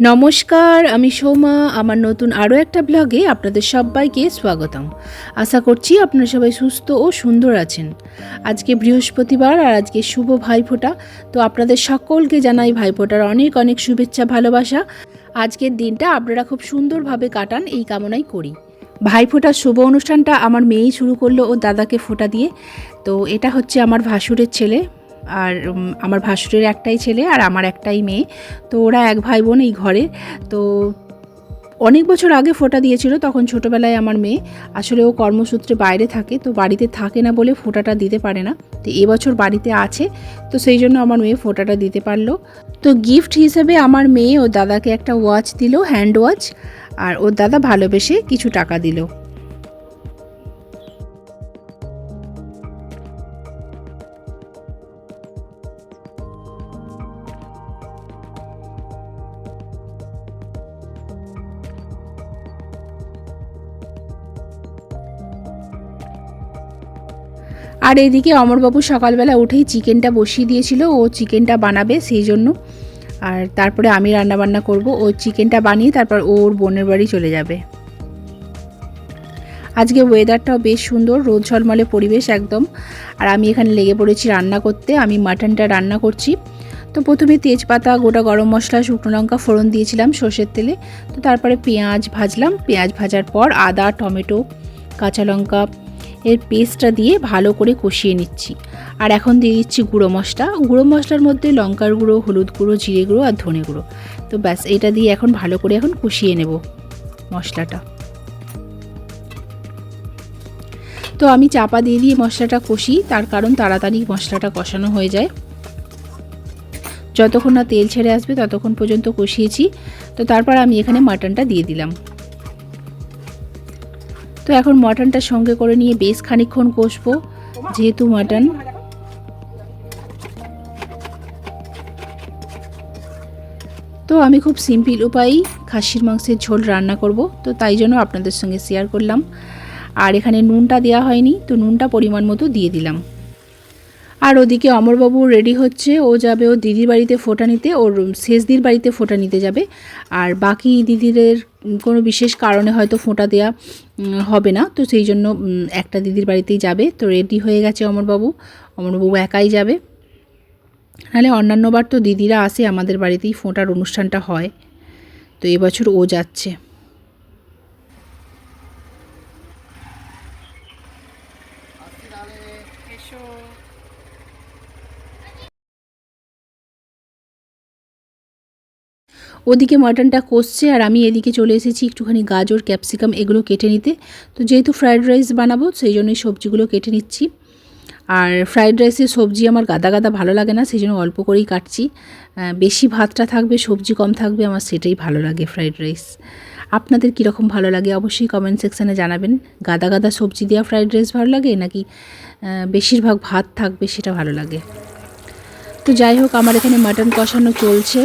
নমস্কার, আমি সৌমা। আমার নতুন আরও একটা ব্লগে আপনাদের সবাইকে স্বাগতম। আশা করছি আপনারা সবাই সুস্থ ও সুন্দর আছেন। আজকে বৃহস্পতিবার আর আজকে শুভ ভাইফোঁটা। তো আপনাদের সকলকে জানাই ভাইফোঁটার অনেক অনেক শুভেচ্ছা, ভালোবাসা। আজকের দিনটা আপনারা খুব সুন্দরভাবে কাটান, এই কামনাই করি। ভাইফোঁটার শুভ অনুষ্ঠানটা আমার মেয়েই শুরু করল ও দাদাকে ফোঁটা দিয়ে। তো এটা হচ্ছে আমার ভাসুরের ছেলে। আর আমার ভাসুরের একটাই ছেলে আর আমার একটাই মেয়ে। তো ওরা এক ভাই বোন এই ঘরে। তো অনেক বছর আগে ফোঁটা দিয়েছিল, তখন ছোটোবেলায় আমার মেয়ে। আসলে ও কর্মসূত্রে বাইরে থাকে, তো বাড়িতে থাকে না বলে ফোঁটাটা দিতে পারে না। তো এবছর বাড়িতে আছে, তো সেই জন্য আমার মেয়ে ফোঁটাটা দিতে পারল। তো গিফট হিসেবে আমার মেয়ে ও দাদাকে একটা ওয়াচ দিল, হ্যান্ড ওয়াচ, আর ওর দাদা ভালোবেসে কিছু টাকা দিল। আর এদিকে অমরবাবু সকালবেলা উঠেই চিকেনটা বসিয়ে দিয়েছিল, ও চিকেনটা বানাবে সেই জন্য। আর তারপরে আমি রান্না বান্না করব, ও চিকেনটা বানিয়ে তারপর ওর বোনের বাড়ি চলে যাবে। আজকে ওয়েদারটাও বেশ সুন্দর, রোদ ঝলমলে পরিবেশ একদম। আর আমি এখানে লেগে পড়েছি রান্না করতে, আমি মাটনটা রান্না করছি। তো প্রথমে তেজপাতা, গোটা গরম মশলা, শুকনো লঙ্কা, ফোড়ন দিয়েছিলাম সর্ষের তেলে। তো তারপরে পেঁয়াজ ভাজলাম, পেঁয়াজ ভাজার পর আদা, টমেটো, কাঁচা লঙ্কা এর পেস্টটা দিয়ে ভালো করে কষিয়ে নিচ্ছি। আর এখন দিয়ে দিচ্ছি গুঁড়ো মশলা। গুঁড়ো মশলার মধ্যে লঙ্কার গুঁড়ো, হলুদ গুঁড়ো, জিরে গুঁড়ো আর ধনে গুঁড়ো। তো ব্যাস, এটা দিয়ে এখন ভালো করে এখন কষিয়ে নেব মশলাটা। তো আমি চাপা দিয়ে দিয়ে মশলাটা কষি, তার কারণ তাড়াতাড়ি মশলাটা কষানো হয়ে যায়। যতক্ষণ না তেল ছেড়ে আসবে, ততক্ষণ পর্যন্ত কষিয়েছি। তো তারপর আমি এখানে মাটনটা দিয়ে দিলাম। তো এখন মাটনটা সঙ্গে করে নিয়ে বেশ খানিক্ষণ কষবো, যেহেতু মাটন। তো আমি খুব সিম্পল উপায়েই খাসির মাংসের ঝোল রান্না করব, তো তাই জন্য আপনাদের সঙ্গে শেয়ার করলাম। আর এখানে নুনটা দেওয়া হয়নি, তো নুনটা পরিমাণ মতো দিয়ে দিলাম। আর ওদিকে অমরবাবু রেডি হচ্ছে। ও যাবে ও দিদির বাড়িতে ফোটা নিতে ওর শেষদির বাড়িতে ফোটা নিতে যাবে। আর বাকি দিদিদের কোনো বিশেষ কারণে হয়তো ফোঁটা উম, হবে না। তো সেই জন্য একটা দিদির বাড়িতেই যাবে। তো রেডি হয়ে গেছে অমরবাবু। অমরবাবু একাই যাবে। নাহলে অন্যান্যবার তো দিদিরা আসে আমাদের বাড়িতেই ফোঁটার অনুষ্ঠানটা হয়। তো এবছর ও যাচ্ছে। ওদিকে মাটনটা কষছে আর আমি এদিকে চলে এসেছি একটুখানি গাজর, ক্যাপসিকাম এগুলো কেটে নিতে। তো যেহেতু ফ্রায়েড রাইস বানাবো, সেই জন্যই সবজিগুলো কেটে নিচ্ছি। আর ফ্রায়েড রাইসের সবজি আমার গাদা গাদা ভালো লাগে না, সেই জন্য অল্প করেই কাটছি। বেশি ভাতটা থাকবে, সবজি কম থাকবে, আমার সেটাই ভালো লাগে ফ্রায়েড রাইস। আপনাদের কীরকম ভালো লাগে অবশ্যই কমেন্ট সেকশানে জানাবেন। গাদা গাদা সবজি দেওয়া ফ্রায়েড রাইস ভালো লাগে, নাকি বেশিরভাগ ভাত থাকবে সেটা ভালো লাগে? তো যাই হোক, আমার এখানে মাটন কষানো চলছে।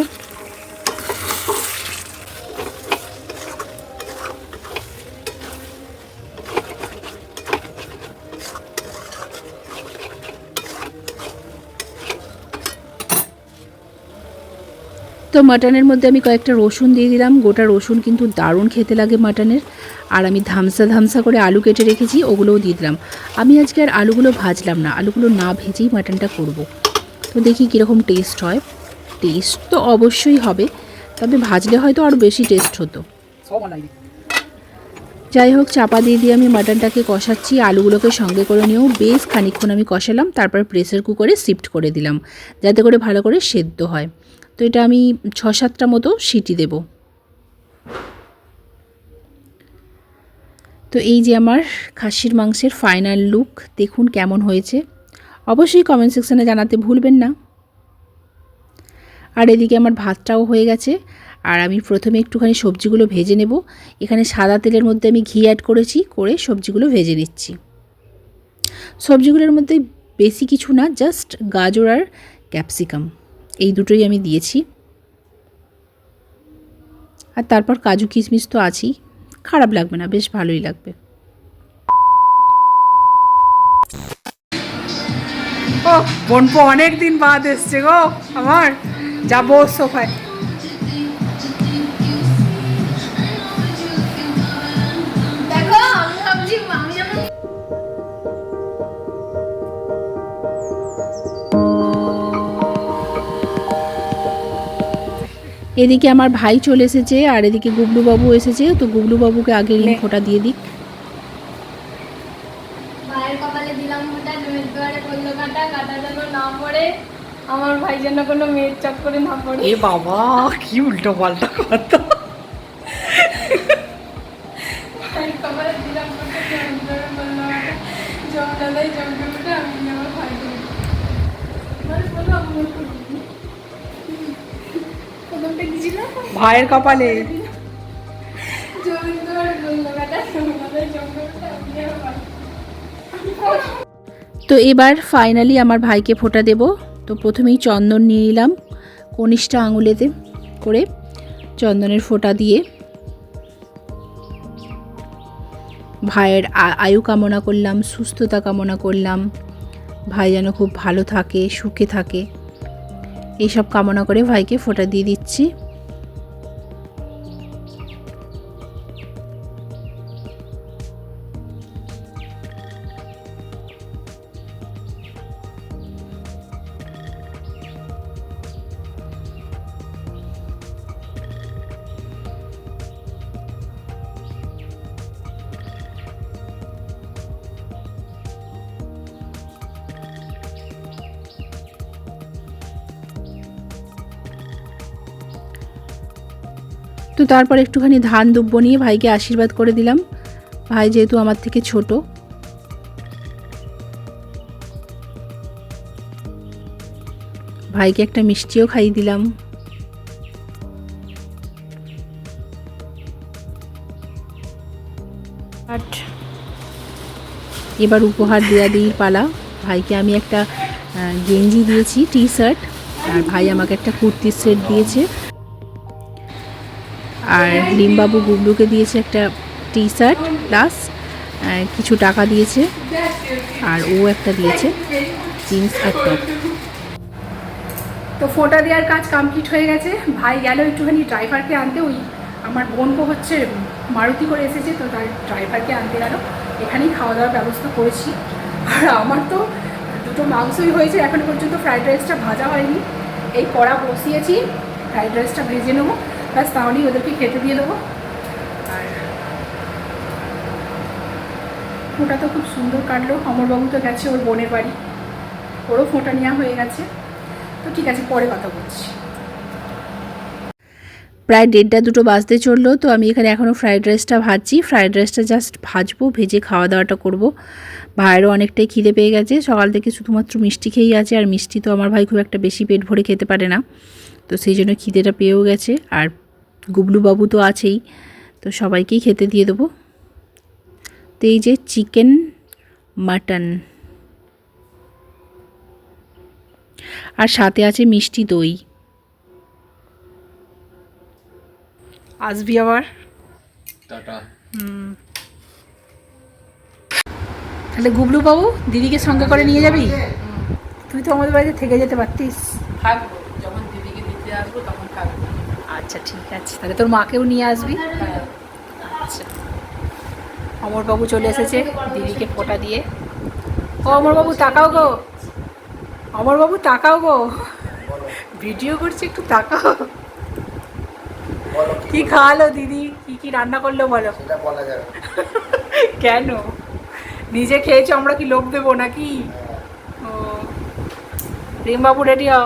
তো মাটনের মধ্যে আমি কয়েকটা রসুন দিয়ে দিলাম। গোটা রসুন কিন্তু দারুণ খেতে লাগে মাটনের। আর আমি ধামসা ধামসা করে আলু কেটে রেখেছি ওগুলোও দিয়ে দিলাম। আমি আজকে আর আলুগুলো ভাজলাম না আলুগুলো না ভেজেই মাটনটা করব। তো দেখি কীরকম টেস্ট হয়। টেস্ট তো অবশ্যই হবে তবে ভাজলে হয়তো আরও বেশি টেস্ট হতো। যাই হোক চাপা দিয়ে দিয়ে আমি মাটনটাকে কষাচ্ছি। আলুগুলোকে সঙ্গে করে নিয়েও বেশ খানিকক্ষণ আমি কষালাম। তারপর প্রেসার কুকারে শিফট করে দিলাম যাতে করে ভালো করে সেদ্ধ হয়। তো এটা আমি ছ সাতটা মতো সিটি দেব। তো এই যে আমার খাসির মাংসের ফাইনাল লুক, দেখুন কেমন হয়েছে। অবশ্যই কমেন্ট সেকশানে জানাতে ভুলবেন না। আর এদিকে আমার ভাতটাও হয়ে গেছে। আর আমি প্রথমে একটুখানি সবজিগুলো ভেজে নেব। এখানে সাদা তেলের মধ্যে আমি ঘি অ্যাড করেছি, করে সবজিগুলো ভেজে নিচ্ছি। সবজিগুলোর মধ্যে বেশি কিছু না জাস্ট গাজর আর ক্যাপসিকাম এই দুটোই আমি দিয়েছি। আর তারপর কাজু কিশমিশ তো আছেই। খারাপ লাগবে না, বেশ ভালোই লাগবে। ও বোনপো অনেক দিন বাদ এসছে গো আমার। যাব সোফায়। এদিকে আমার ভাই চলে এসেছে আর এদিকে গুবলু বাবু এসেছে তো গুবলু বাবুকে আগে ফোঁটা দিয়ে দিক ভাইয়ের কপালে দিলাম ফোঁটা জমির দুয়ারে পড়ল কাটা কাটা যেন না পড়ে আমার ভাই যেন কোনো মেয়ের চক্করে না পড়ে। এ বাবা কি উল্টো পাল্টা কথা। ভাইয়ের কপালে দিলাম ফোঁটা জমির দুয়ারে পড়ল কাটা জম দাদাই জমকে উঠে আমি আমার ভাইকে আমার কপালে। তো এবার ফাইনালি আমার ভাইকে ফোঁটা দেব। তো প্রথমেই চন্দন নিয়ে নিলাম কনিষ্ঠা আঙুলেতে করে চন্দনের ফোঁটা দিয়ে। ভাইয়ের আ- আয়ু কামনা করলাম সুস্থতা কামনা করলাম। ভাই যেন খুব ভালো থাকে সুখে থাকে। এইসব কামনা করে ভাইকে ফোঁটা দিয়ে দিচ্ছি। তো তারপর একটুখানি ধান দুব্য নিয়ে ভাইকে আশীর্বাদ করে দিলাম। ভাই যেহেতু আমার থেকে ছোট। ভাইকে একটা মিষ্টিও খাইয়ে দিলাম। এবার উপহার দেওয়া দিই পালা। ভাইকে আমি একটা গেঞ্জি দিয়েছি টি শার্ট আর ভাই আমাকে একটা কুর্তির সেট দিয়েছে। আর লিমবাবু গুবলুকে দিয়েছে একটা টি শার্ট প্লাস কিছু টাকা দিয়েছে। আর ও একটা দিয়েছে জিন্স আর তো ফোটা দেওয়ার কাজ কমপ্লিট হয়ে গেছে। ভাই গেল একটুখানি ড্রাইভারকে আনতে। ওই আমার বোনকে হচ্ছে মারুতি করে এসেছে, তো তার ড্রাইভারকে আনতে গেল। এখানেই খাওয়া দাওয়ার ব্যবস্থা করেছি। আর আমার তো দুটো মাংসই হয়েছে, এখন পর্যন্ত ফ্রাইড রাইসটা ভাজা হয়নি। এই কড়া বসিয়েছি, ফ্রাইড রাইসটা ভেজে নেব। ব্যাস তাহলেই ওদেরকে খেতে দিয়ে দেবো। ফোঁটা তো খুব সুন্দর কাটলো। অমরবাবু তো গেছে ওর বোনের বাড়ি। ওরও ফোঁটা নেওয়া হয়ে গেছে। তো ঠিক আছে, পরে কথা বলছি। প্রায় দেড়টা দুটো বাজতে চলল, তো আমি এখানে এখনও ফ্রাইড রাইসটা ভাজছি। ফ্রাইড রাইসটা জাস্ট ভাজবো, ভেজে খাওয়া দাওয়াটা করব। ভাইয়েরও অনেকটাই খিদে পেয়ে গেছে। সকাল থেকে শুধুমাত্র মিষ্টি খেয়েই আছে, আর মিষ্টি তো আমার ভাই খুব একটা বেশি পেট ভরে খেতে পারে না। তো সেই জন্য খিদেটা পেয়েও গেছে। আর গুবলু বাবু তো আছেই তো সবাইকেই খেতে দিয়ে দেবো। তো এই যে চিকেন মাটন। আর সাথে আছে মিষ্টি দই। আসবি আবার? টাটা। তাহলে গুবলু বাবু দিদিকে সঙ্গে করে নিয়ে যাবি? তুই তো আমাদের বাড়িতে থেকে যেতে পারতিস। থাকব যখন দিদিকে দিতে আসব তখন থাকব আচ্ছা ঠিক আছে। তাহলে তোর মাকেও নিয়ে আসবি? আচ্ছা। অমরবাবু চলে এসেছে দিদিকে ফোঁটা দিয়ে। ও অমরবাবু তাকাও গো। অমরবাবু তাকাও গো। ভিডিও করছি একটু তাকাও। কি খাওয়ালো দিদি? কি কি রান্না করল বলো? বলা যাবে কেন? নিজে খেয়েছো আমরা কি লোক দেবো নাকি? ও। রিমবাবু রেডি হও।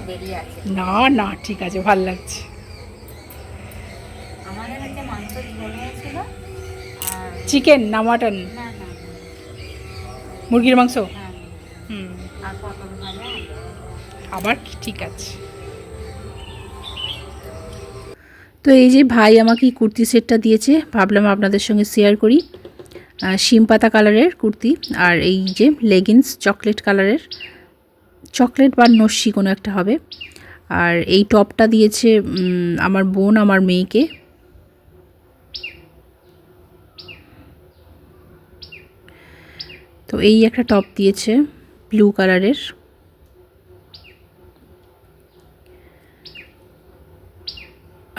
সব বেরিয়ে আছে। না না ঠিক আছে ভালো লাগছে। আমাদের হচ্ছে মাংস ঝোল আর চিকেন না মাটন না না না, মুরগির মাংস? হ্যাঁ হুম। আর পটল ভাজা আবার ঠিক আছে। তো এই যে ভাই আমাকে এই কুর্তি সেটটা দিয়েছে ভাবলাম আপনাদের সঙ্গে শেয়ার করি। শিম পাতা কালারের কুর্তি আর এই যে লেগিংস চকলেট কালারের চকলেট বা নস্যি কোনো একটা হবে। আর এই টপটা দিয়েছে আমার বোন, আমার মেয়েকে। তো এই একটা টপ দিয়েছে, ব্লু কালারের।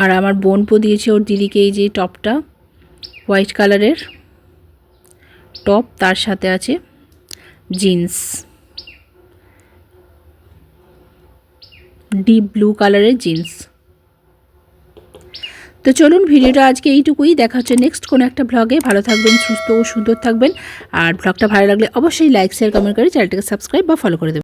আর আমার বোনপো দিয়েছে, ওর দিদিকে এই যে টপটা, হোয়াইট কালারের। টপ তার সাথে আছে জিন্স। ডিপ ব্লু কালারের জিন্স তো চলুন ভিডিওটা আজকে এইটুকুই, দেখা হচ্ছে নেক্সট কোনো একটা ব্লগে ভালো থাকবেন, সুস্থ ও সুন্দর থাকবেন। আর ব্লগটা ভালো লাগলে অবশ্যই লাইক শেয়ার কমেন্ট করে চ্যানেলটাকে সাবস্ক্রাইব বা ফলো করে দেবেন।